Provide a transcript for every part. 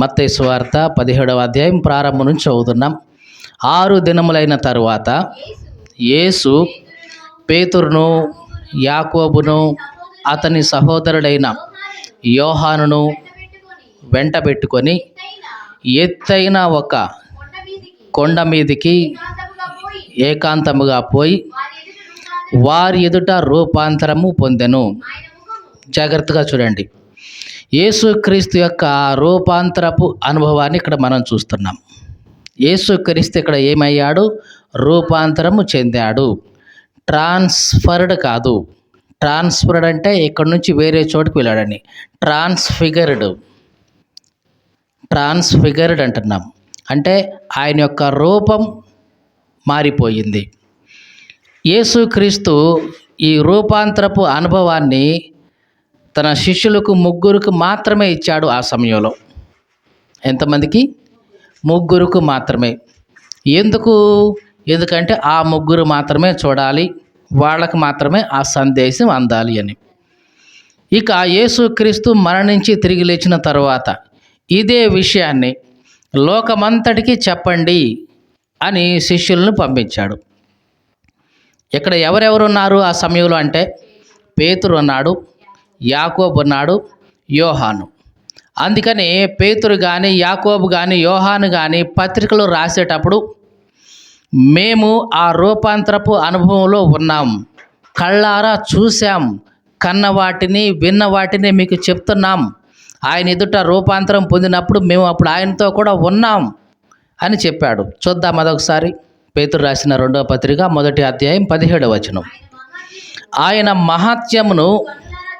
మత్తయి సువార్త పదిహేడవ అధ్యాయం ప్రారంభం నుంచి చదువుతున్నాం. ఆరు దినములైన తరువాత యేసు పేతురును యాకోబును అతని సహోదరుడైన యోహానును వెంట పెట్టుకొని ఎత్తైన ఒక కొండ మీదికి ఏకాంతముగా పోయి వారి ఎదుట రూపాంతరము పొందెను. జాగ్రత్తగా చూడండి. యేసుక్రీస్తు యొక్క రూపాంతరపు అనుభవాన్ని ఇక్కడ మనం చూస్తున్నాం. యేసుక్రీస్తు ఇక్కడ ఏమయ్యాడు? రూపాంతరము చెందాడు. ట్రాన్స్ఫర్డ్ కాదు. ట్రాన్స్ఫర్డ్ అంటే ఇక్కడ నుంచి వేరే చోటుకు వెళ్ళాడని. ట్రాన్స్ఫిగర్డ్. ట్రాన్స్ఫిగర్డ్ అంటున్నాం. అంటే ఆయన యొక్క రూపం మారిపోయింది. యేసుక్రీస్తు ఈ రూపాంతరపు అనుభవాన్ని తన శిష్యులకు ముగ్గురికి మాత్రమే ఇచ్చాడు ఆ సమయంలో. ఎంతమందికి? ముగ్గురుకు మాత్రమే. ఎందుకు? ఎందుకంటే ఆ ముగ్గురు మాత్రమే చూడాలి వాళ్ళకు మాత్రమే ఆ సందేశం అందాలి అని. ఇక యేసుక్రీస్తు మరణించి తిరిగి లేచిన తర్వాత ఇదే విషయాన్ని లోకమంతటికి చెప్పండి అని శిష్యులను పంపించాడు. ఇక్కడ ఎవరెవరున్నారు ఆ సమయంలో అంటే? పేతురు ఉన్నాడు యాకోబు ఉన్నాడు యోహాను. అందుకని పేతురు కానీ యాకోబు కానీ యోహాను కానీ పత్రికలు రాసేటప్పుడు మేము ఆ రూపాంతరపు అనుభవంలో ఉన్నాం. కళ్ళారా చూశాం. కన్న వాటిని విన్న వాటిని మీకు చెప్తున్నాం. ఆయన ఎదుట రూపాంతరం పొందినప్పుడు మేము అప్పుడు ఆయనతో కూడా ఉన్నాం అని చెప్పాడు. చూద్దాం అదొకసారి. పేతురు రాసిన రెండవ పత్రిక మొదటి అధ్యాయం పదిహేడవ వచనం. ఆయన మహాత్యమును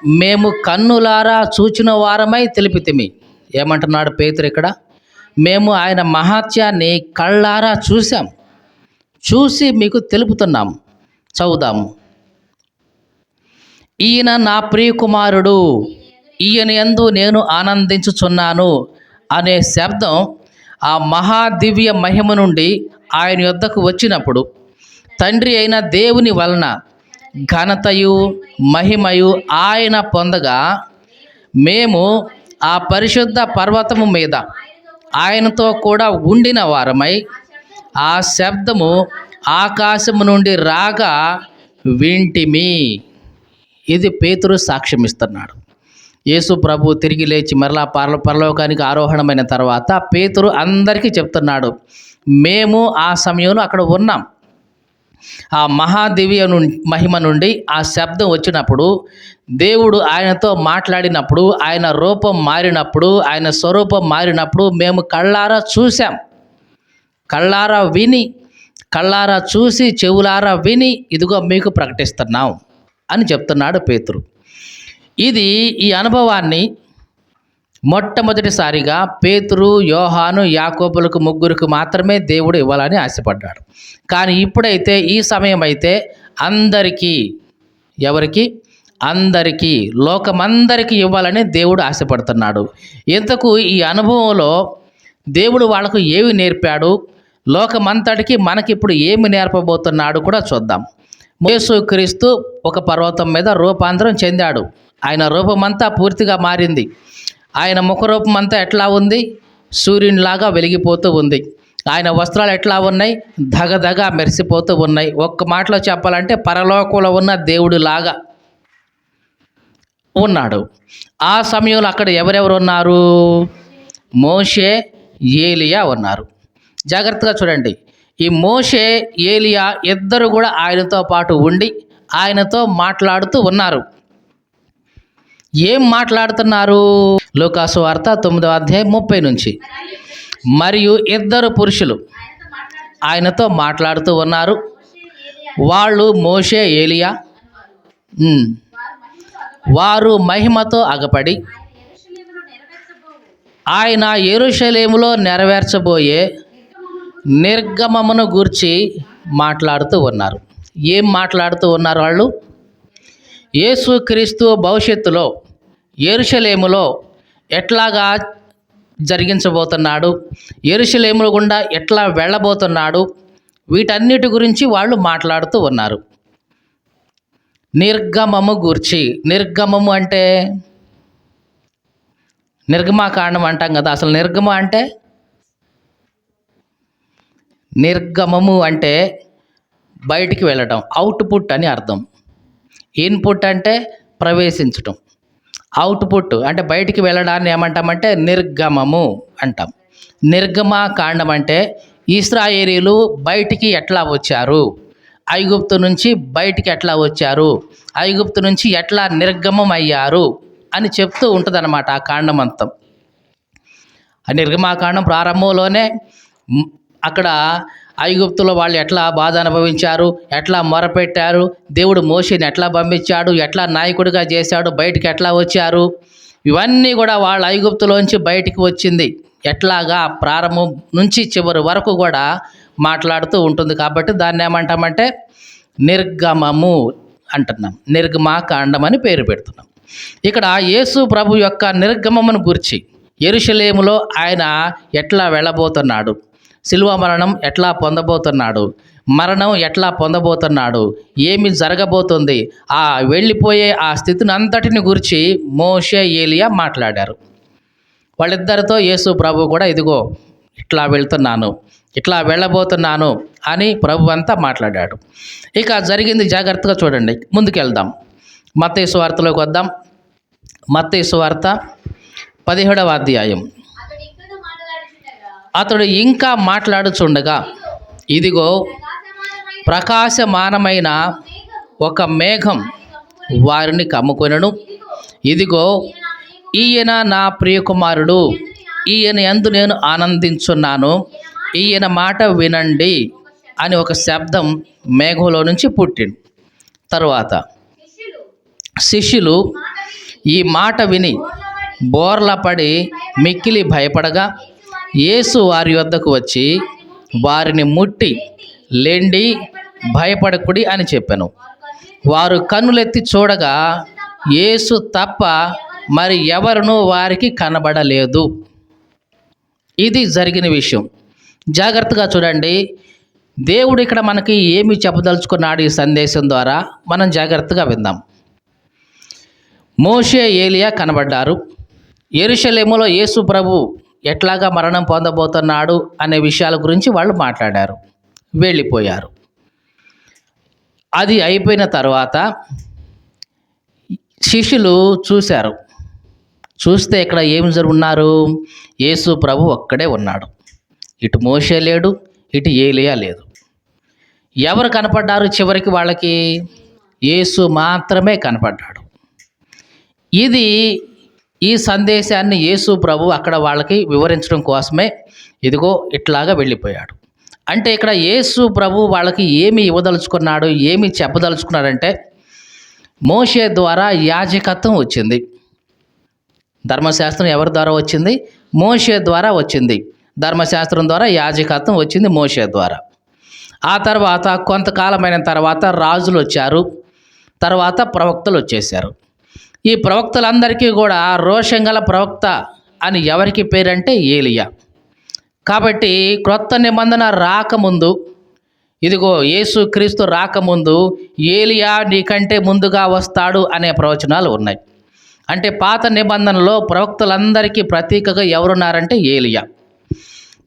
మేము కన్నులారా చూచిన వారమై తెలిపితిమి ఏమంటున్నాడు పేతురు ఇక్కడ? మేము ఆయన మహాత్యాన్ని కళ్ళారా చూసాం చూసి మీకు తెలుపుతున్నాం. చదువుదాము. ఈయన నా ప్రియకుమారుడు ఈయన ఎందు నేను ఆనందించుచున్నాను అనే శబ్దం ఆ మహాదివ్య మహిమ నుండి ఆయన యొద్దకు వచ్చినప్పుడు తండ్రి అయిన దేవుని వలన ఘనతయు మహిమయు ఆయన పొందగా మేము ఆ పరిశుద్ధ పర్వతము మీద ఆయనతో కూడా ఉండిన వారమై ఆ శబ్దము ఆకాశము నుండి రాగా వింటిమి. ఇది పేతురు సాక్ష్యం ఇస్తున్నాడు యేసు ప్రభు తిరిగి లేచి మరలా పర్ల పరలోకానికి ఆరోహణమైన తర్వాత పేతురు అందరికీ చెప్తున్నాడు మేము ఆ సమయంలో అక్కడ ఉన్నాం. ఆ మహాదివ్య మహిమ నుండి ఆ శబ్దం వచ్చినప్పుడు దేవుడు ఆయనతో మాట్లాడినప్పుడు ఆయన రూపం మారినప్పుడు ఆయన స్వరూపం మారినప్పుడు మేము కళ్ళారా చూసాం కళ్ళారా విని కళ్ళారా చూసి చెవులారా విని ఇదిగో మీకు ప్రకటిస్తున్నాం అని చెప్తున్నాడు పేతురు. ఇది ఈ అనుభవాన్ని మొట్టమొదటిసారిగా పేతురు యోహాను యాకోబులకు ముగ్గురికి మాత్రమే దేవుడు ఇవ్వాలని ఆశపడ్డాడు. కానీ ఇప్పుడైతే ఈ సమయం అయితే అందరికీ ఎవరికి? అందరికీ లోకమందరికీ ఇవ్వాలని దేవుడు ఆశపడుతున్నాడు. ఇంతకు ఈ అనుభవంలో దేవుడు వాళ్ళకు ఏమి నేర్పాడు? లోకమంతటికి మనకిప్పుడు ఏమి నేర్పబోతున్నాడు కూడా చూద్దాం. యేసుక్రీస్తు ఒక పర్వతం మీద రూపాంతరం చెందాడు. ఆయన రూపమంతా పూర్తిగా మారింది. ఆయన ముఖరూపం అంతా ఎట్లా ఉంది? సూర్యునిలాగా వెలిగిపోతూ ఉంది. ఆయన వస్త్రాలు ఎట్లా ఉన్నాయి? దగదగ మెరిసిపోతూ ఉన్నాయి. ఒక్క మాటలో చెప్పాలంటే పరలోకంలో ఉన్న దేవుడిలాగా ఉన్నాడు. ఆ సమయంలో అక్కడ ఎవరెవరు ఉన్నారు? మోషే ఏలియా ఉన్నారు. జాగ్రత్తగా చూడండి. ఈ మోషే ఏలియా ఇద్దరు కూడా ఆయనతో పాటు ఉండి ఆయనతో మాట్లాడుతూ ఉన్నారు. ఏం మాట్లాడుతున్నారు? లోకాసు వార్త తొమ్మిదవ అధ్యాయం ముప్పై నుంచి. మరియు ఇద్దరు పురుషులు ఆయనతో మాట్లాడుతూ ఉన్నారు. వాళ్ళు మోషే ఏలియా వారు మహిమతో అగపడి ఆయన ఎరుషలేములో నెరవేర్చబోయే నిర్గమమును గూర్చి మాట్లాడుతూ ఉన్నారు. ఏం మాట్లాడుతూ ఉన్నారు వాళ్ళు? యేసుక్రీస్తు భవిష్యత్తులో ఎరుషలేములో ఎట్లాగా జరిగించబోతున్నాడు? ఎరుషలేముల గుండా ఎట్లా వెళ్ళబోతున్నాడు? వీటన్నిటి గురించి వాళ్ళు మాట్లాడుతూ ఉన్నారు. నిర్గమము గూర్చి నిర్గమము అంటే నిర్గమాకాండం అంటాం కదా అసలు నిర్గమ అంటే? నిర్గమము అంటే బయటికి వెళ్ళటం అవుట్పుట్ అని అర్థం. ఇన్పుట్ అంటే ప్రవేశించటం. అవుట్పుట్ అంటే బయటికి వెళ్ళడాన్ని ఏమంటామంటే నిర్గమము అంటాం. నిర్గమాకాండం అంటే ఇస్రాయేలీలు బయటికి ఎట్లా వచ్చారు? ఐగుప్తు నుంచి బయటికి ఎట్లా వచ్చారు? ఐగుప్తు నుంచి ఎట్లా నిర్గమం అయ్యారు అని చెప్తూ ఉంటుందన్నమాట ఆ కాండం అంతం. ఆ నిర్గమాకాండం ప్రారంభంలోనే అక్కడ ఐగుప్తులో వాళ్ళు ఎట్లా బాధ అనుభవించారు? ఎట్లా మొరపెట్టారు? దేవుడు మోషిని ఎట్లా పంపించాడు? ఎట్లా నాయకుడిగా చేశాడు? బయటికి ఎట్లా వచ్చారు? ఇవన్నీ కూడా వాళ్ళ ఐగుప్తులోంచి బయటికి వచ్చింది. ఎట్లాగా ప్రారంభం నుంచి చివరి వరకు కూడా మాట్లాడుతూ ఉంటుంది. కాబట్టి దాన్ని ఏమంటామంటే నిర్గమము అంటున్నాం. నిర్గమాకాండం అని పేరు పెడుతున్నాం. ఇక్కడ యేసు ప్రభు యొక్క నిర్గమమును గురించి ఎరుషలేములో ఆయన ఎట్లా వెళ్ళబోతున్నాడు? శిల్వ మరణం ఎట్లా పొందబోతున్నాడు? మరణం ఎట్లా పొందబోతున్నాడు? ఏమి జరగబోతుంది? ఆ వెళ్ళిపోయే ఆ స్థితిని అంతటిని గురించి మోషే ఏలియా మాట్లాడారు. వాళ్ళిద్దరితో యేసు ప్రభు కూడా ఇదిగో ఇట్లా వెళ్తున్నాను ఇట్లా వెళ్ళబోతున్నాను అని ప్రభు అంతా మాట్లాడాడు. ఇక జరిగింది జాగ్రత్తగా చూడండి. ముందుకెళ్దాం. మత్తయి వార్తలోకి వద్దాం. మత్తయి వార్త పదిహేడవ అధ్యాయం. అతడు ఇంకా మాట్లాడుచుండగా ఇదిగో ప్రకాశమానమైన ఒక మేఘం వారిని కమ్ముకొనను. ఇదిగో ఈయన నా ప్రియకుమారుడు. ఈయన ఎందు నేను ఆనందించున్నాను. ఈయన మాట వినండి అని ఒక శబ్దం మేఘంలో నుంచి పుట్టింది. తరువాత శిష్యులు ఈ మాట విని బోర్లపడి మిక్కిలి భయపడగా యేసు వారి వద్దకు వచ్చి వారిని ముట్టి లెండి భయపడకుడి అని చెప్పాను. వారు కన్నులెత్తి చూడగా యేసు తప్ప మరి ఎవరునూ వారికి కనబడలేదు. ఇది జరిగిన విషయం. జాగ్రత్తగా చూడండి. దేవుడు ఇక్కడ మనకి ఏమి చెప్పదలుచుకున్నాడు ఈ సందేశం ద్వారా? మనం జాగ్రత్తగా విందాం. మోషే ఏలియా కనబడ్డారు. ఎరుషలేములో యేసు ప్రభు ఎట్లాగా మరణం పొందబోతున్నాడు అనే విషయాల గురించి వాళ్ళు మాట్లాడారు. వెళ్ళిపోయారు. అది అయిపోయిన తర్వాత శిష్యులు చూశారు. చూస్తే ఇక్కడ ఏం జరుగున్నారు? యేసు ప్రభు ఒక్కడే ఉన్నాడు. ఇటు మోసే లేడు ఇటు ఏలియా లేదు. ఎవరు కనపడ్డారు చివరికి వాళ్ళకి? యేసు మాత్రమే కనపడ్డాడు. ఇది ఈ సందేశాన్ని యేసు ప్రభు అక్కడ వాళ్ళకి వివరించడం కోసమే ఇదిగో ఇట్లాగా వెళ్ళిపోయాడు. అంటే ఇక్కడ యేసు ప్రభు వాళ్ళకి ఏమి ఇవ్వదలుచుకున్నాడు ఏమి చెప్పదలుచుకున్నాడంటే మోషే ద్వారా యాజకత్వం వచ్చింది. ధర్మశాస్త్రం ఎవరి ద్వారా వచ్చింది? మోషే ద్వారా వచ్చింది. ధర్మశాస్త్రం ద్వారా యాజకత్వం వచ్చింది మోషే ద్వారా. ఆ తర్వాత కొంతకాలమైన తర్వాత రాజులు వచ్చారు. తర్వాత ప్రవక్తలు వచ్చేసారు ఈ ప్రవక్తలందరికీ కూడా రోషంగల ప్రవక్త అని ఎవరికి పేరంటే ఏలియా. కాబట్టి క్రొత్త నిబంధన రాకముందు ఇదిగో యేసు క్రీస్తు రాకముందు ఏలియా నీకంటే ముందుగా వస్తాడు అనే ప్రవచనాలు ఉన్నాయి. అంటే పాత నిబంధనలో ప్రవక్తలందరికీ ప్రతీకగా ఎవరున్నారంటే ఏలియా.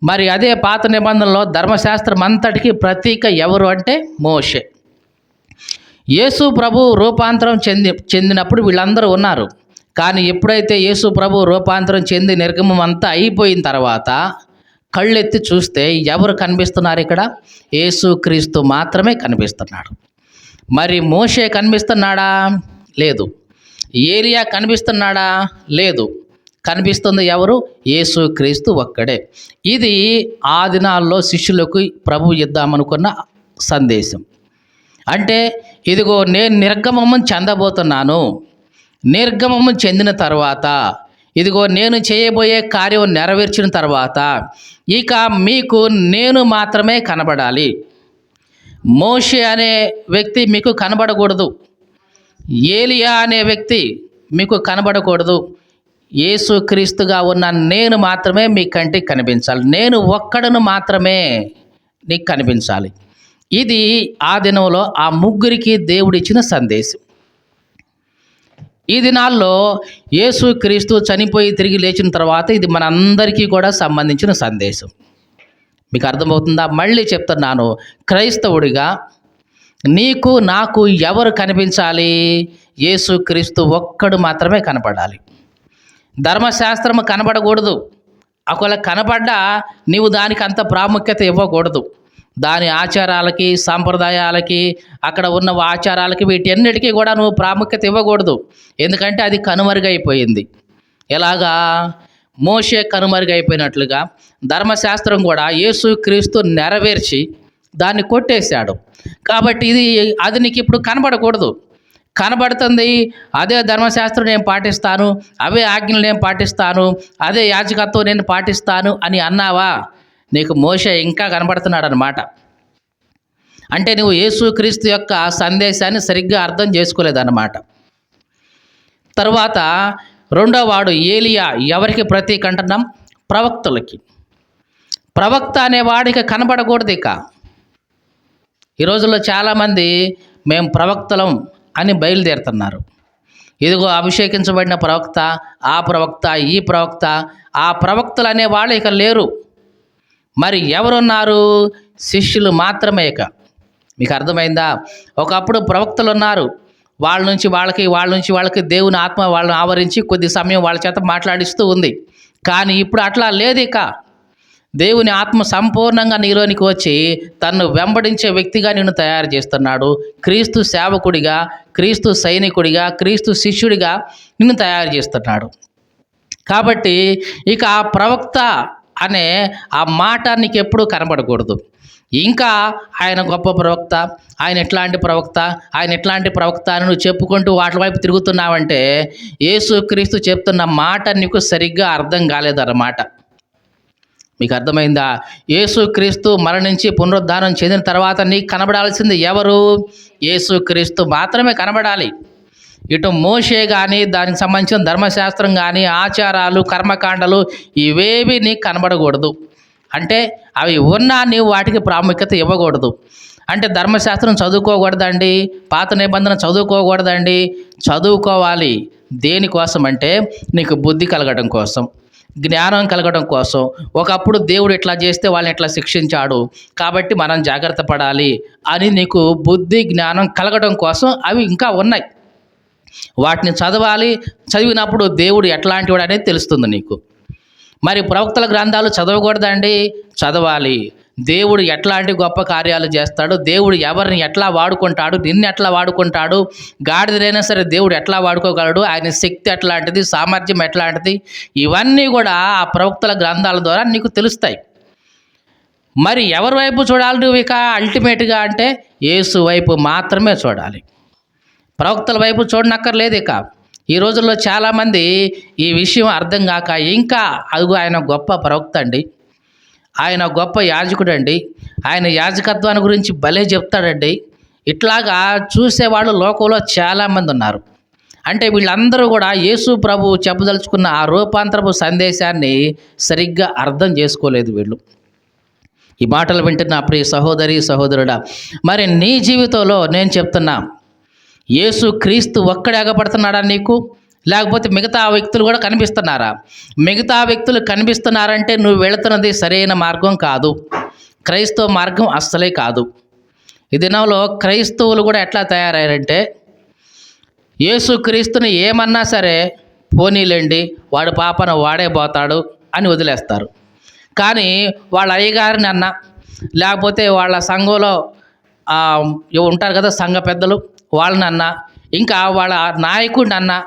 మరి అదే పాత నిబంధనలో ధర్మశాస్త్రం అంతటికీ ప్రతీక ఎవరు అంటే మోషే. యేసు ప్రభు రూపాంతరం చెంది చెందినప్పుడు వీళ్ళందరూ ఉన్నారు. కానీ ఎప్పుడైతే యేసు ప్రభు రూపాంతరం చెంది నిర్గమం అంతా అయిపోయిన తర్వాత కళ్ళెత్తి చూస్తే ఎవరు కనిపిస్తున్నారు ఇక్కడ? యేసు క్రీస్తు మాత్రమే కనిపిస్తున్నాడు. మరి మోషే కనిపిస్తున్నాడా? లేదు. ఏరియా కనిపిస్తున్నాడా? లేదు. కనిపిస్తుంది ఎవరు? యేసు క్రీస్తు ఒక్కడే. ఇది ఆ దినాల్లో శిష్యులకు ప్రభు ఇద్దామనుకున్న సందేశం. అంటే ఇదిగో నేను నిర్గమము చెందబోతున్నాను. నిర్గమము చెందిన తర్వాత ఇదిగో నేను చేయబోయే కార్యం నెరవేర్చిన తర్వాత ఇక మీకు నేను మాత్రమే కనబడాలి. మోషి అనే వ్యక్తి మీకు కనబడకూడదు. ఏలియా అనే వ్యక్తి మీకు కనబడకూడదు. యేసు క్రీస్తుగా ఉన్న నేను మాత్రమే మీ కంటికి కనిపించాలి. నేను ఒక్కడను మాత్రమే నీకు కనిపించాలి. ఇది ఆ దినంలో ఆ ముగ్గురికి దేవుడిచ్చిన సందేశం. ఈ దినాల్లో యేసు క్రీస్తు చనిపోయి తిరిగి లేచిన తర్వాత ఇది మనందరికీ కూడా సంబంధించిన సందేశం. మీకు అర్థమవుతుందా? మళ్ళీ చెప్తున్నాను. క్రైస్తవుడిగా నీకు నాకు ఎవరు కనిపించాలి? యేసు క్రీస్తు ఒక్కడు మాత్రమే కనపడాలి. ధర్మశాస్త్రము కనపడకూడదు ఒకవేళ కనపడ్డా నీవు దానికి అంత ప్రాముఖ్యత ఇవ్వకూడదు. దాని ఆచారాలకి సాంప్రదాయాలకి అక్కడ ఉన్న ఆచారాలకి వీటన్నిటికీ కూడా నువ్వు ప్రాముఖ్యత ఇవ్వకూడదు. ఎందుకంటే అది కనుమరుగైపోయింది. ఎలాగా? మోషే కనుమరుగైపోయినట్లుగా ధర్మశాస్త్రం కూడా యేసు క్రీస్తు నెరవేర్చి దాన్ని కొట్టేశాడు. కాబట్టి ఇది అది నీకు ఇప్పుడు కనబడకూడదు. కనబడుతుంది అదే ధర్మశాస్త్రం నేను పాటిస్తాను అవే ఆజ్ఞలు నేను పాటిస్తాను అదే యాజకత్వం నేను పాటిస్తాను అని అన్నావా? నీకు మోషే ఇంకా కనబడుతున్నాడు అనమాట అంటే నువ్వు యేసుక్రీస్తు యొక్క సందేశాన్ని సరిగ్గా అర్థం చేసుకోలేదన్నమాట. తర్వాత రెండో వాడు ఏలియా ఎవరికి ప్రతీక అంటున్నాం? ప్రవక్తలకి. ప్రవక్త అనేవాడికి కనబడకూడదు ఇక. ఈ రోజుల్లో చాలామంది మేము ప్రవక్తలం అని బయలుదేరుతున్నారు. ఇదిగో అభిషేకించబడిన ప్రవక్త ఆ ప్రవక్త ఈ ప్రవక్త ఆ ప్రవక్తలు అనేవాళ్ళు ఇక లేరు. మరి ఎవరున్నారు? శిష్యులు మాత్రమే ఇక. మీకు అర్థమైందా? ఒకప్పుడు ప్రవక్తలు ఉన్నారు వాళ్ళ నుంచి వాళ్ళకి వాళ్ళ నుంచి వాళ్ళకి దేవుని ఆత్మ వాళ్ళని ఆవరించి కొద్ది సమయం వాళ్ళ చేత మాట్లాడిస్తూ ఉంది. కానీ ఇప్పుడు అట్లా లేదు ఇక దేవుని ఆత్మ సంపూర్ణంగా నీలోనికి వచ్చి తన్ను వెంబడించే వ్యక్తిగా నిన్ను తయారు చేస్తున్నాడు. క్రీస్తు సేవకుడిగా క్రీస్తు సైనికుడిగా క్రీస్తు శిష్యుడిగా నిన్ను తయారు చేస్తున్నాడు. కాబట్టి ఇక ఆ ప్రవక్త అనే ఆ మాట నీకు ఎప్పుడూ కనబడకూడదు. ఇంకా ఆయన గొప్ప ప్రవక్త ఆయన ఎట్లాంటి ప్రవక్త ఆయన ఎట్లాంటి ప్రవక్త అని నువ్వు చెప్పుకుంటూ వాటి వైపు తిరుగుతున్నావంటే యేసుక్రీస్తు చెప్తున్న మాట నీకు సరిగ్గా అర్థం కాలేదన్నమాట. మీకు అర్థమైందా? యేసుక్రీస్తు మరణించి పునరుద్ధానం చెందిన తర్వాత నీకు కనబడాల్సింది ఎవరు? యేసుక్రీస్తు మాత్రమే కనబడాలి. ఇటు మోషే కానీ దానికి సంబంధించిన ధర్మశాస్త్రం కానీ ఆచారాలు కర్మకాండలు ఇవేవి నీకు కనబడకూడదు. అంటే అవి ఉన్నా నీవు వాటికి ప్రాముఖ్యత ఇవ్వకూడదు. అంటే ధర్మశాస్త్రం చదువుకోకూడదండి పాత నిబంధన చదువుకోకూడదండి. చదువుకోవాలి దేనికోసం అంటే నీకు బుద్ధి కలగడం కోసం జ్ఞానం కలగడం కోసం. ఒకప్పుడు దేవుడు ఇట్లా చేస్తే వాళ్ళని ఇట్లా శిక్షించాడు. కాబట్టి మనం జాగ్రత్త పడాలి అని నీకు బుద్ధి జ్ఞానం కలగడం కోసం అవి ఇంకా ఉన్నాయి. వాటిని చదవాలి. చదివినప్పుడు దేవుడు ఎట్లాంటి వాడు అనేది తెలుస్తుంది నీకు. మరి ప్రవక్తల గ్రంథాలు చదవకూడదండి? చదవాలి. దేవుడు ఎట్లాంటి గొప్ప కార్యాలు చేస్తాడు? దేవుడు ఎవరిని ఎట్లా వాడుకుంటాడు? నిన్ను ఎట్లా వాడుకుంటాడు? గాడిదైనా సరే దేవుడు ఎట్లా వాడుకోగలడు? ఆయన శక్తి ఎట్లాంటిది? సామర్థ్యం ఎట్లాంటిది? ఇవన్నీ కూడా ఆ ప్రవక్తల గ్రంథాల ద్వారా నీకు తెలుస్తాయి. మరి ఎవరి వైపు చూడాలి నువ్వు ఇక? అల్టిమేట్గా అంటే యేసు వైపు మాత్రమే చూడాలి. ప్రవక్తల వైపు చూడనక్కర్లేదు ఇక. ఈ రోజుల్లో చాలామంది ఈ విషయం అర్థం కాక ఇంకా అదుగు ఆయన గొప్ప ప్రవక్త అండి. ఆయన గొప్ప యాజకుడు అండి ఆయన యాజకత్వాన్ని గురించి భలే చెప్తాడండి. ఇట్లాగా చూసేవాళ్ళు లోకంలో చాలామంది ఉన్నారు. అంటే వీళ్ళందరూ కూడా యేసు ప్రభు చెప్పదలుచుకున్న ఆ రూపాంతరపు సందేశాన్ని సరిగ్గా అర్థం చేసుకోలేదు వీళ్ళు. ఈ మాటలు వింటున్న ప్రియ సహోదరి సహోదరుడా మరి నీ జీవితంలో నేను చెప్తున్నా యేసు క్రీస్తు ఒక్కడే అగపడుతున్నాడా నీకు? లేకపోతే మిగతా వ్యక్తులు కూడా కనిపిస్తున్నారా? మిగతా వ్యక్తులు కనిపిస్తున్నారంటే నువ్వు వెళుతున్నది సరైన మార్గం కాదు. క్రైస్తవ మార్గం అస్సలే కాదు. ఈ దినంలో క్రైస్తవులు కూడా ఎట్లా తయారయ్యారంటే యేసు క్రీస్తుని ఏమన్నా సరే పోనీలేండి వాడు పాపన వాడే పోతాడు అని వదిలేస్తారు. కానీ వాళ్ళ అయ్యగారిని అన్న లేకపోతే వాళ్ళ సంఘంలో ఉంటారు కదా సంఘ పెద్దలు వాళ్ళని అన్న ఇంకా వాళ్ళ నాయకుడిని అన్న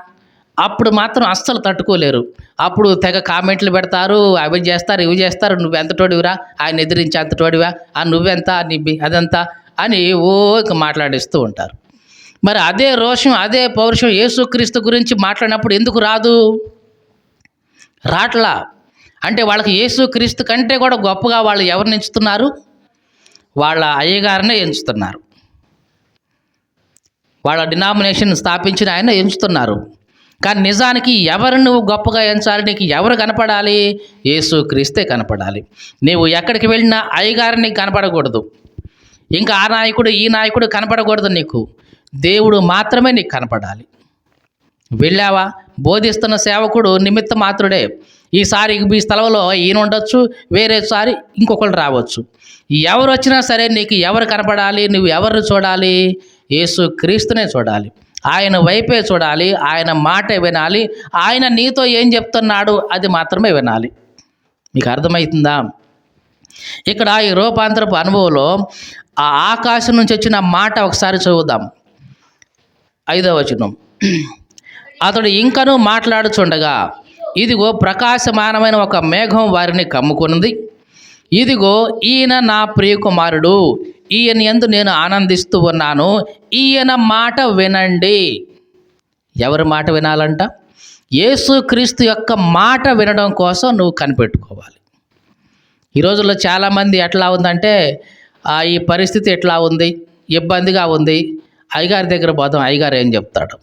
అప్పుడు మాత్రం అస్సలు తట్టుకోలేరు. అప్పుడు తెగ కామెంట్లు పెడతారు అవి చేస్తారు ఇవి చేస్తారు నువ్వు ఎంత తోడివిరా? ఆయన ఎదిరించి అంత తోడివా? ఆ నువ్వెంత? నీ బి- అదంతా అని ఓ ఇక మాట్లాడిస్తూ ఉంటారు. మరి అదే రోషం అదే పౌరుషం యేసుక్రీస్తు గురించి మాట్లాడినప్పుడు ఎందుకు రాదు? రాట్లా. అంటే వాళ్ళకి యేసుక్రీస్తు కంటే కూడా గొప్పగా వాళ్ళు ఎవరిని ఎంచుతున్నారు? వాళ్ళ అయ్యగారినే ఎంచుతున్నారు. వాళ్ళ డినామినేషన్ స్థాపించిన ఆయన ఎంచుతున్నారు. కానీ నిజానికి ఎవరు నువ్వు గొప్పగా ఎంచాలి? నీకు ఎవరు కనపడాలి? యేసు క్రీస్తే కనపడాలి. నీవు ఎక్కడికి వెళ్ళినా అయ్యగారు నీకు కనపడకూడదు. ఇంకా ఆ నాయకుడు ఈ నాయకుడు కనపడకూడదు నీకు. దేవుడు మాత్రమే నీకు కనపడాలి. వెళ్ళావా? బోధిస్తున్న సేవకుడు నిమిత్త మాత్రుడే ఈసారి ఈ స్థలంలో ఈయన ఉండొచ్చు వేరేసారి ఇంకొకరు రావచ్చు. ఎవరు వచ్చినా సరే నీకు ఎవరు కనపడాలి నువ్వు ఎవరిని చూడాలి? యేసు క్రీస్తునే చూడాలి. ఆయన వైపే చూడాలి ఆయన మాట వినాలి. ఆయన నీతో ఏం చెప్తున్నాడు అది మాత్రమే వినాలి. మీకు అర్థమవుతుందా? ఇక్కడ ఈ రూపాంతరపు అనుభవంలో ఆ ఆకాశం నుంచి వచ్చిన మాట ఒకసారి చూద్దాం. ఐదవ వచనం. అతడు ఇంకనూ మాట్లాడుచుండగా ఇదిగో ప్రకాశమానమైన ఒక మేఘం వారిని కమ్ముకున్నది. ఇదిగో ఈయన నా ప్రియకుమారుడు. ఈయన ఎందు నేను ఆనందిస్తూ ఉన్నాను. ఈయన మాట వినండి. ఎవరి మాట వినాలంట? యేసుక్రీస్తు యొక్క మాట వినడం కోసం నువ్వు కనిపెట్టుకోవాలి. ఈ రోజుల్లో చాలామంది ఎట్లా ఉందంటే ఆ, ఈ పరిస్థితి ఎట్లా ఉంది? ఇబ్బందిగా ఉంది. అయ్యగారి దగ్గర పోదాం అయ్యగారు ఏం చెప్తాడు?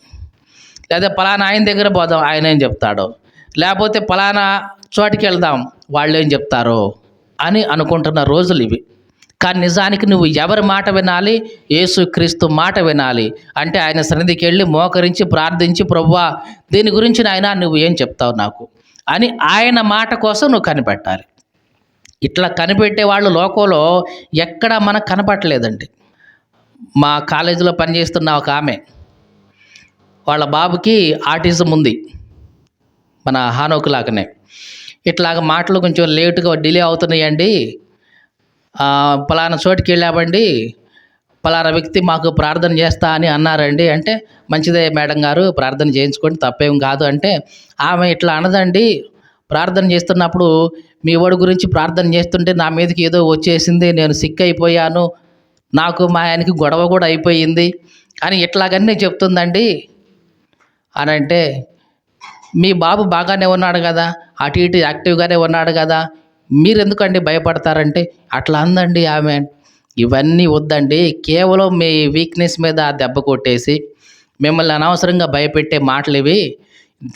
లేదా పలానా ఆయన దగ్గర పోదాం ఆయన ఏం చెప్తాడు? లేకపోతే ఫలానా చోటికి వెళ్దాం వాళ్ళు ఏం చెప్తారో అని అనుకుంటున్న రోజులు ఇవి. కానీ నిజానికి నువ్వు ఎవరి మాట వినాలి? యేసుక్రీస్తు మాట వినాలి. అంటే ఆయన సన్నిధికి వెళ్ళి మోకరించి ప్రార్థించి ప్రవ్వా దీని గురించి నాయన నువ్వు ఏం చెప్తావు నాకు? అని ఆయన మాట కోసం నువ్వు కనిపెట్టాలి. ఇట్లా కనిపెట్టే వాళ్ళు లోకంలో ఎక్కడ మనకు కనపట్టలేదండి మా కాలేజీలో పనిచేస్తున్న ఒక ఆమె వాళ్ళ బాబుకి ఆటిజం ఉంది. మన హానోకు లాగానే. ఇట్లాగ మాటలు కొంచెం లేటుగా డిలే అవుతున్నాయండి. పలానా చోటికి వెళ్ళామండి. పలానా వ్యక్తి మాకు ప్రార్థన చేస్తా అని అన్నారండి. అంటే మంచిదే మేడం గారు ప్రార్థన చేయించుకోండి తప్పేం కాదు అంటే ఆమె ఇట్లా అనదండి. ప్రార్థన చేస్తున్నప్పుడు మీ వాడి గురించి ప్రార్థన చేస్తుంటే నా మీదకి ఏదో వచ్చేసింది నేను సిక్ అయిపోయాను. నాకు మా ఆయనకి గొడవ కూడా అయిపోయింది. అని ఇట్లాగన్నీ చెప్తుందండి. అని అంటే మీ బాబు బాగానే ఉన్నాడు కదా అటు ఇటు యాక్టివ్గానే ఉన్నాడు కదా మీరెందుకండి భయపడతారంటే? అట్లా అందండి ఆమె. ఇవన్నీ వద్దండి. కేవలం మీ వీక్నెస్ మీద ఆ దెబ్బ కొట్టేసి మిమ్మల్ని అనవసరంగా భయపెట్టే మాటలు ఇవి.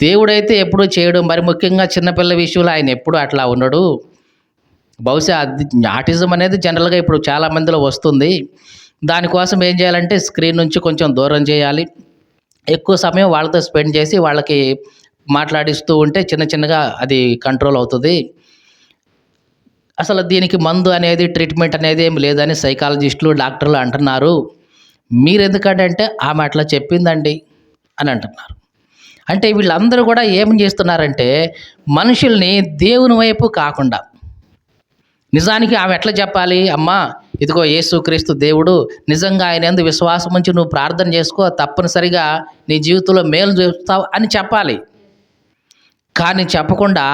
దేవుడైతే ఎప్పుడూ చేయడు. మరి ముఖ్యంగా చిన్నపిల్ల విషయంలో ఆయన ఎప్పుడూ అట్లా ఉండడు. బహుశా ఆటిజం అనేది జనరల్గా ఇప్పుడు చాలా మందిలో వస్తుంది. దానికోసం ఏం చేయాలంటే స్క్రీన్ నుంచి కొంచెం దూరం చేయాలి. ఎక్కువ సమయం వాళ్ళతో స్పెండ్ చేసి వాళ్ళకి మాట్లాడిస్తూ ఉంటే చిన్న చిన్నగా అది కంట్రోల్ అవుతుంది. అసలు దీనికి మందు అనేది ట్రీట్మెంట్ అనేది ఏం లేదని సైకాలజిస్టులు డాక్టర్లు అంటున్నారు. మీరు ఎందుకంటే ఆమె అట్లా చెప్పిందండి అని అంటున్నారు. అంటే వీళ్ళందరూ కూడా ఏం చేస్తున్నారంటే మనుషుల్ని దేవుని వైపు కాకుండా నిజానికి ఆమె ఎట్లా చెప్పాలి? అమ్మా ఇదిగో యేసుక్రీస్తు దేవుడు నిజంగా ఆయన ఎందు విశ్వాసం ఉంచి నువ్వు ప్రార్థన చేసుకో తప్పనిసరిగా నీ జీవితంలో మేలు చూస్తావు అని చెప్పాలి. కానీ చెప్పకుండా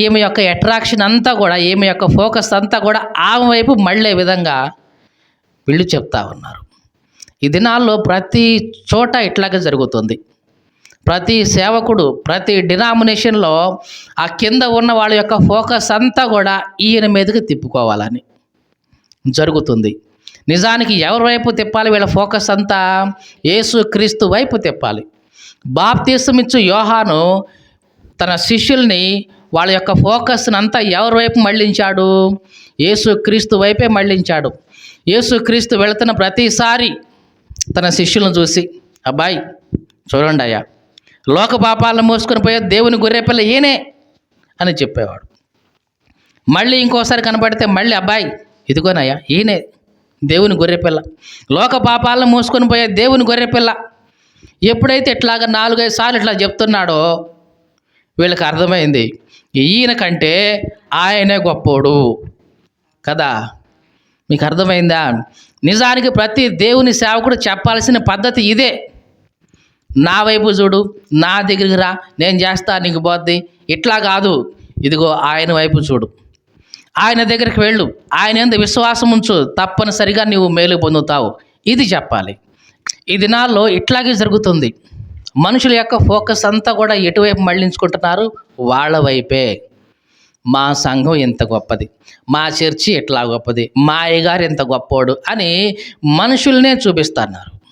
ఈమె యొక్క అట్రాక్షన్ అంతా కూడా ఈమె యొక్క ఫోకస్ అంతా కూడా ఆమె వైపు మళ్ళే విధంగా వీళ్ళు చెప్తా ఉన్నారు. ఈ దినాల్లో ప్రతి చోట ఇట్లాగే జరుగుతుంది. ప్రతి సేవకుడు ప్రతి డినామినేషన్లో ఆ కింద ఉన్న వాళ్ళ యొక్క ఫోకస్ అంతా కూడా ఈయన మీదకి తిప్పుకోవాలని జరుగుతుంది. నిజానికి ఎవరి వైపు తిప్పాలి? వీళ్ళ ఫోకస్ అంతా యేసు క్రీస్తు వైపు తిప్పాలి. బాప్తీసమిచ్చు యోహాను తన శిష్యుల్ని వాళ్ళ యొక్క ఫోకస్ని అంతా ఎవరి వైపు మళ్ళించాడు? యేసు క్రీస్తు వైపే మళ్ళించాడు. యేసు క్రీస్తు వెళుతున్న ప్రతిసారి తన శిష్యులను చూసి అబ్బాయి చూడండి అయ్యా లోక పాపాలను మోసుకొని పోయే దేవుని గొర్రెపిల్ల ఈయనే అని చెప్పేవాడు. మళ్ళీ ఇంకోసారి కనపడితే మళ్ళీ అబ్బాయి ఇదిగోనయ్యా ఈయనే దేవుని గొర్రెపిల్ల. లోక పాపాలను మోసుకొని పోయే దేవుని గొర్రెపిల్ల. ఎప్పుడైతే ఇట్లాగా నాలుగైదు సార్లు ఇట్లా చెప్తున్నాడో వీళ్ళకి అర్థమైంది. ఈయన కంటే ఆయనే గొప్పోడు. కదా? మీకు అర్థమైందా? నిజానికి ప్రతి దేవుని సేవకుడు చెప్పాల్సిన పద్ధతి ఇదే. నా వైపు చూడు నా దగ్గరికి రా నేను చేస్తా నీకు పోద్ది ఇట్లా కాదు. ఇదిగో ఆయన వైపు చూడు. ఆయన దగ్గరికి వెళ్ళు. ఆయన ఎంత విశ్వాసం ఉంచు. తప్పనిసరిగా నీవు మేలు పొందుతావు. ఇది చెప్పాలి. ఈ దినాల్లో ఇట్లాగే జరుగుతుంది. మనుషుల యొక్క ఫోకస్ అంతా కూడా ఎటువైపు మళ్ళించుకుంటున్నారు వాళ్ళ వైపే. మా సంఘం ఇంత గొప్పది. మా చర్చి ఇట్లా గొప్పది. మా అయ్యగారు ఇంత గొప్పోడు అని మనుషుల్నే చూపిస్తున్నారు.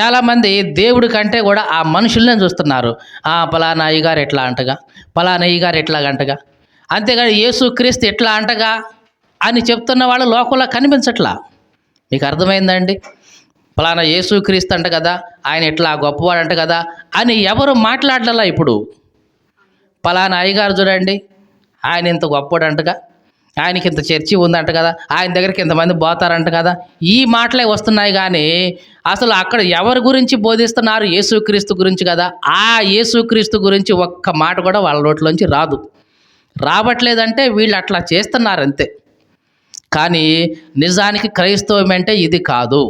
చాలామంది దేవుడి కంటే కూడా ఆ మనుషుల్నే చూస్తున్నారు. ఆ పలానా అయ్యగారు ఎట్లా అంటగా? పలానా అయ్యగారు ఎట్లా అంటగా? అంతేగాని యేసు క్రీస్తు ఎట్లా అంటగా? అని చెప్తున్న వాళ్ళు లోకంలో కనిపించట్లా. మీకు అర్థమైందండి? ఫలానా యేసుక్రీస్తు అంట కదా ఆయన ఇట్లా గొప్పవాడు అంట కదా అని ఎవరు మాట్లాడలా ఇప్పుడు? ఫలానా అయ్యగారు చూడండి ఆయన ఇంత గొప్పవాడు అంటగా ఆయనకి ఇంత చర్చి ఉందంట కదా ఆయన దగ్గరికి ఇంతమంది పోతారంట కదా ఈ మాటలే వస్తున్నాయి కానీ అసలు అక్కడ ఎవరి గురించి బోధిస్తున్నారు యేసుక్రీస్తు గురించి కదా? ఆ యేసుక్రీస్తు గురించి ఒక్క మాట కూడా వాళ్ళ నోట్లోంచి రాదు. రావట్లేదంటే వీళ్ళు అట్లా చేస్తున్నారు అంతే కానీ నిజానికి క్రైస్తవం అంటే ఇది కాదు.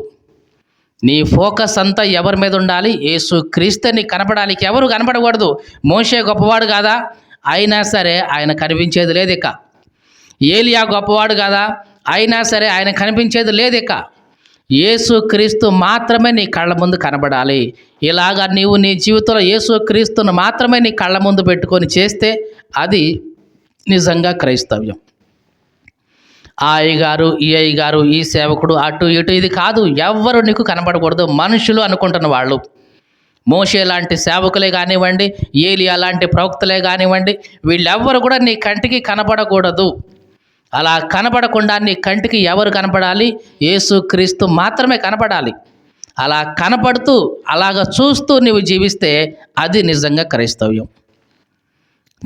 నీ ఫోకస్ అంతా ఎవరి మీద ఉండాలి? యేసు క్రీస్తుని నీకు ఎవరు కనపడకూడదు? మోషే గొప్పవాడు కాదా? అయినా సరే ఆయన కనిపించేది లేదు ఇక ఏలియా గొప్పవాడు కాదా? అయినా సరే ఆయన కనిపించేది లేదు ఇక యేసు క్రీస్తు మాత్రమే నీ కళ్ళ ముందు కనబడాలి. ఇలాగా నీవు నీ జీవితంలో యేసు క్రీస్తును మాత్రమే నీ కళ్ళ ముందు పెట్టుకొని చేస్తే అది నిజంగా క్రైస్తవ్యం. ఆ అయ్యగారు ఈ అయ్యగారు ఈ సేవకుడు అటు ఇటు. ఇది కాదు ఎవ్వరు నీకు కనపడకూడదు మనుషులు అనుకుంటున్న వాళ్ళు. మోషే లాంటి సేవకులే కానివ్వండి ఏలియా లాంటి ప్రవక్తలే కానివ్వండి వీళ్ళెవ్వరు కూడా నీ కంటికి కనపడకూడదు అలా కనపడకుండా నీ కంటికి ఎవరు కనపడాలి యేసు క్రీస్తు మాత్రమే కనపడాలి అలా కనపడుతూ అలాగ చూస్తూ నువ్వు జీవిస్తే అది నిజంగా క్రైస్తవ్యం.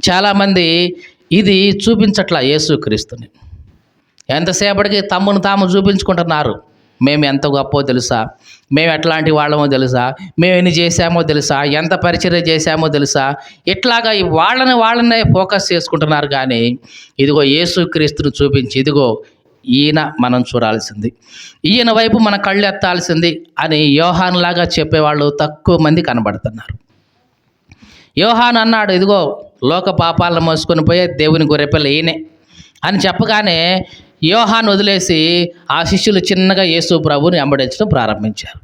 చాలామంది ఇది చూపించట్లా యేసు క్రీస్తుని. ఎంతసేపటికి తమ్మును తాము చూపించుకుంటున్నారు? మేము ఎంత గొప్పో తెలుసా? మేము ఎట్లాంటి వాళ్ళమో తెలుసా? మేము ఎన్ని చేశామో తెలుసా? ఎంత పరిచర్య చేశామో తెలుసా? ఇట్లాగా ఈ వాళ్ళని వాళ్ళనే ఫోకస్ చేసుకుంటున్నారు కానీ ఇదిగో యేసుక్రీస్తును చూపించి ఇదిగో ఈయన మనం చూడాల్సింది. ఈయన వైపు మన కళ్ళు ఎత్తాల్సింది అని యోహాన్లాగా చెప్పేవాళ్ళు తక్కువ మంది కనబడుతున్నారు. యోహాన్ అన్నాడు ఇదిగో లోక పాపాలను మోసుకొని పోయే దేవుని గొర్రెపిల్ల ఈయనే అని చెప్పగానే యోహాన్ వదిలేసి ఆ శిష్యులు చిన్నగా యేసు ప్రభుని వెంబడించడం ప్రారంభించారు.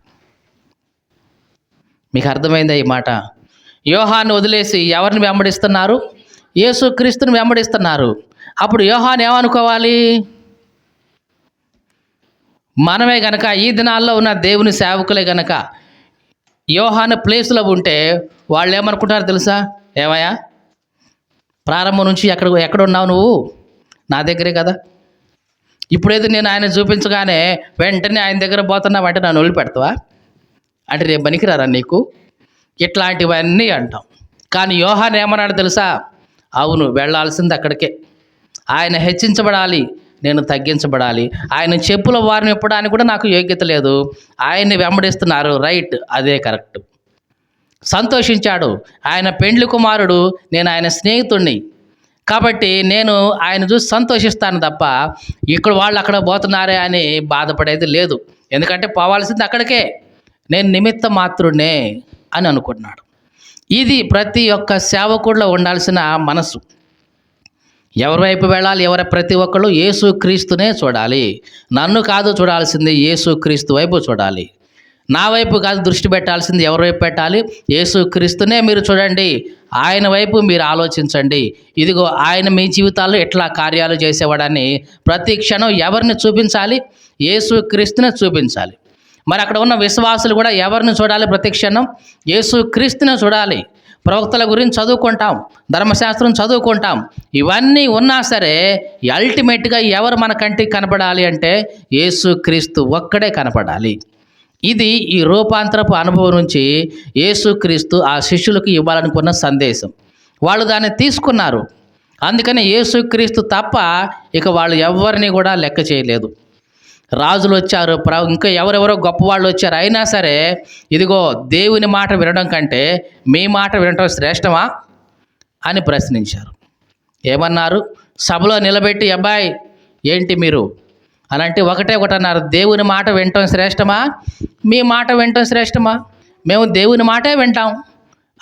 మీకు అర్థమైందా ఈ మాట? యోహాన్ని వదిలేసి ఎవరిని వెంబడిస్తున్నారు? యేసు క్రీస్తుని వెంబడిస్తున్నారు. అప్పుడు యోహాన్ ఏమనుకోవాలి? మనమే గనక ఈ దినాల్లో ఉన్న దేవుని సేవకులే గనక యోహాన్ ప్లేస్లో ఉంటే వాళ్ళు ఏమనుకుంటారు తెలుసా? ఏమయ్యా? ప్రారంభం నుంచి ఎక్కడ ఎక్కడ ఉన్నావు నువ్వు? నా దగ్గరే కదా. ఇప్పుడైతే నేను ఆయన చూపించగానే వెంటనే ఆయన దగ్గర పోతున్నావంటే నన్ను వదిలిపెడతావా? అంటే రేపు పనికిరారా నీకు? ఇట్లాంటివన్నీ అంటాం. కానీ యోహాన్ ఏమన్నాడు తెలుసా? అవును వెళ్ళాల్సింది అక్కడికే. ఆయన హెచ్చించబడాలి నేను తగ్గించబడాలి. ఆయన చెప్పుల వారిని ఇప్పడానికి కూడా నాకు యోగ్యత లేదు. ఆయన్ని వెంబడిస్తున్నారు. రైట్ అదే కరెక్ట్. సంతోషించాడు. ఆయన పెండ్లి కుమారుడు నేను ఆయన స్నేహితుణ్ణి. కాబట్టి నేను ఆయన చూసి సంతోషిస్తాను తప్ప ఇక్కడ వాళ్ళు అక్కడ పోతున్నారే అని బాధపడేది లేదు. ఎందుకంటే పోవాల్సింది అక్కడికే. నేను నిమిత్త మాత్రుడే అని అనుకున్నాడు ఇది ప్రతి ఒక్క సేవకుడిలో ఉండాల్సిన మనసు. ఎవరి వైపు వెళ్ళాలి ఎవరి ప్రతి ఒక్కళ్ళు యేసు క్రీస్తునే చూడాలి. నన్ను కాదు చూడాల్సింది యేసు క్రీస్తు వైపు చూడాలి. నా వైపు కాదు దృష్టి పెట్టాల్సింది ఎవరి వైపు పెట్టాలి? యేసు క్రీస్తునే మీరు చూడండి. ఆయన వైపు మీరు ఆలోచించండి. ఇదిగో ఆయన మీ జీవితాల్లో ఎట్లా కార్యాలు చేసేవాడని ప్రతి క్షణం ఎవరిని చూపించాలి? యేసు క్రీస్తునే చూపించాలి. మరి అక్కడ ఉన్న విశ్వాసులు కూడా ఎవరిని చూడాలి ప్రతి క్షణం? యేసు క్రీస్తునే చూడాలి. ప్రవక్తల గురించి చదువుకుంటాం ధర్మశాస్త్రం చదువుకుంటాం. ఇవన్నీ ఉన్నా సరే అల్టిమేట్గా ఎవరు మన కంటికి కనపడాలి అంటే యేసు క్రీస్తు ఒక్కడే కనపడాలి. ఇది ఈ రూపాంతరపు అనుభవం నుంచి యేసుక్రీస్తు ఆ శిష్యులకు ఇవ్వాలనుకున్న సందేశం. వాళ్ళు దాన్ని తీసుకున్నారు. అందుకని యేసుక్రీస్తు తప్ప ఇక వాళ్ళు ఎవరిని కూడా లెక్క చేయలేదు. రాజులు వచ్చారు ప్ర ఇంకా ఎవరెవరో గొప్పవాళ్ళు వచ్చారు అయినా సరే ఇదిగో దేవుని మాట వినడం కంటే మీ మాట వినడం శ్రేష్టమా అని ప్రశ్నించారు. ఏమన్నారు? సభలో నిలబెట్టి అబ్బాయి ఏంటి మీరు అని అంటే ఒకటే ఒకటి అన్నారు దేవుని మాట వింటాం శ్రేష్టమా? మీ మాట వింటాం శ్రేష్టమా? మేము దేవుని మాటే వింటాం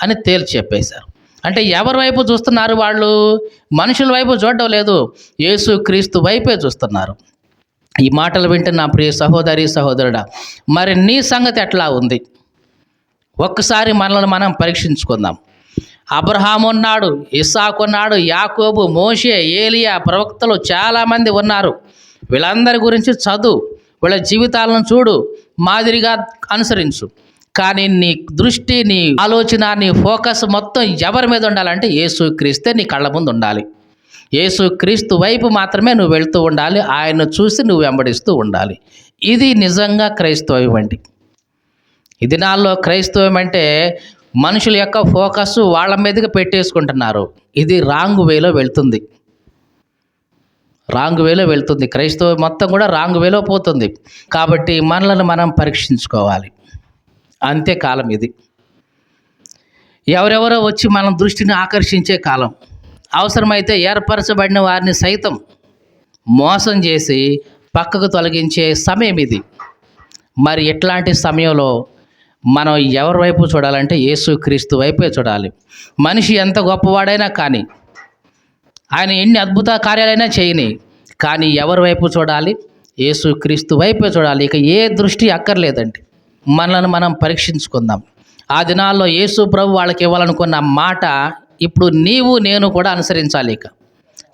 అని తేల్చి చెప్పేశారు. అంటే ఎవరి వైపు చూస్తున్నారు వాళ్ళు? మనుషుల వైపు చూడడం లేదు. యేసు క్రీస్తు వైపే చూస్తున్నారు. ఈ మాటలు వింటే నా ప్రియ సహోదరి సహోదరుడా మరి నీ సంగతి ఎట్లా ఉంది? ఒక్కసారి మనల్ని మనం పరీక్షించుకుందాం. అబ్రహాం ఉన్నాడు ఇస్సాకు ఉన్నాడు యాకోబు మోషే ఏలియా ప్రవక్తలు చాలామంది ఉన్నారు. వీళ్ళందరి గురించి చదువు వీళ్ళ జీవితాలను చూడు మాదిరిగా అనుసరించు. కానీ నీ దృష్టి నీ ఆలోచన నీ ఫోకస్ మొత్తం ఎవరి మీద ఉండాలంటే యేసు క్రీస్తే నీ కళ్ళ ముందు ఉండాలి. యేసు క్రీస్తు వైపు మాత్రమే నువ్వు వెళ్తూ ఉండాలి ఆయన చూసి నువ్వు వెంబడిస్తూ ఉండాలి. ఇది నిజంగా క్రైస్తవం అండి ఈ దినాల్లో క్రైస్తవం అంటే మనుషుల యొక్క ఫోకస్ వాళ్ళ మీదకి పెట్టేసుకుంటున్నారు. ఇది రాంగ్ వేలో వెళ్తుంది. రాంగ్ వేలో వెళ్తుంది. క్రైస్తవ మొత్తం కూడా రాంగ్ వేలో పోతుంది. కాబట్టి మనలను మనం పరీక్షించుకోవాలి. అంతే కాలం ఇది. ఎవరెవరో వచ్చి మన దృష్టిని ఆకర్షించే కాలం. అవసరమైతే ఏర్పరచబడిన వారిని సైతం మోసం చేసి పక్కకు తొలగించే సమయం ఇది. మరి ఇట్లాంటి సమయంలో మనం ఎవరి వైపు చూడాలంటే యేసుక్రీస్తు వైపే చూడాలి. మనిషి ఎంత గొప్పవాడైనా కానీ ఆయన ఎన్ని అద్భుత కార్యాలైనా చేయని కానీ ఎవరి వైపు చూడాలి? యేసుక్రీస్తు వైపే చూడాలి. ఇక ఏ దృష్టి అక్కర్లేదండి. మనల్ని మనం పరీక్షించుకుందాం. ఆ దినాల్లో యేసు ప్రభు వాళ్ళకి ఇవ్వాలనుకున్న మాట ఇప్పుడు నీవు నేను కూడా అనుసరించాలి ఇక.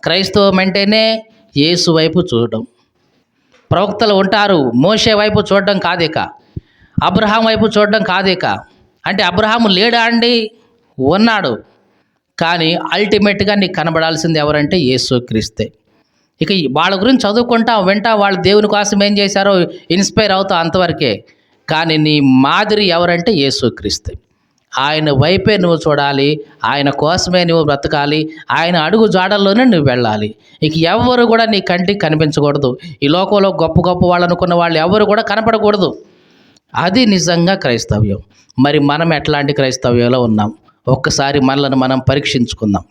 క్రైస్తవం అంటేనే యేసు వైపు చూడడం. ప్రవక్తలు ఉంటారు మోషే వైపు చూడడం కాదిక అబ్రహాం వైపు చూడడం కాదిక అంటే అబ్రహాము లేడా అండి? ఉన్నాడు. కానీ అల్టిమేట్గా నీకు కనబడాల్సింది ఎవరంటే యేసు క్రీస్తే. ఇక ఈ- వాళ్ళ గురించి చదువుకుంటా వింటా వాళ్ళ దేవుని కోసం ఏం చేశారో ఇన్స్పైర్ అవుతా అంతవరకే. కానీ నీ మాదిరి ఎవరంటే యేసు క్రీస్తే. ఆయన వైపే నువ్వు చూడాలి ఆయన కోసమే నువ్వు బ్రతకాలి ఆయన అడుగు జాడల్లోనే నువ్వు వెళ్ళాలి. ఇక ఎవరు కూడా నీ కంటికి కనిపించకూడదు. ఈ లోకంలో గొప్ప గొప్ప వాళ్ళు అనుకున్న వాళ్ళు ఎవరు కూడా కనపడకూడదు. అది నిజంగా క్రైస్తవ్యం. మరి మనం ఎట్లాంటి క్రైస్తవ్యంలో ఉన్నాం? ఒక్కసారి మనలను మనం పరీక్షించుకుందాం.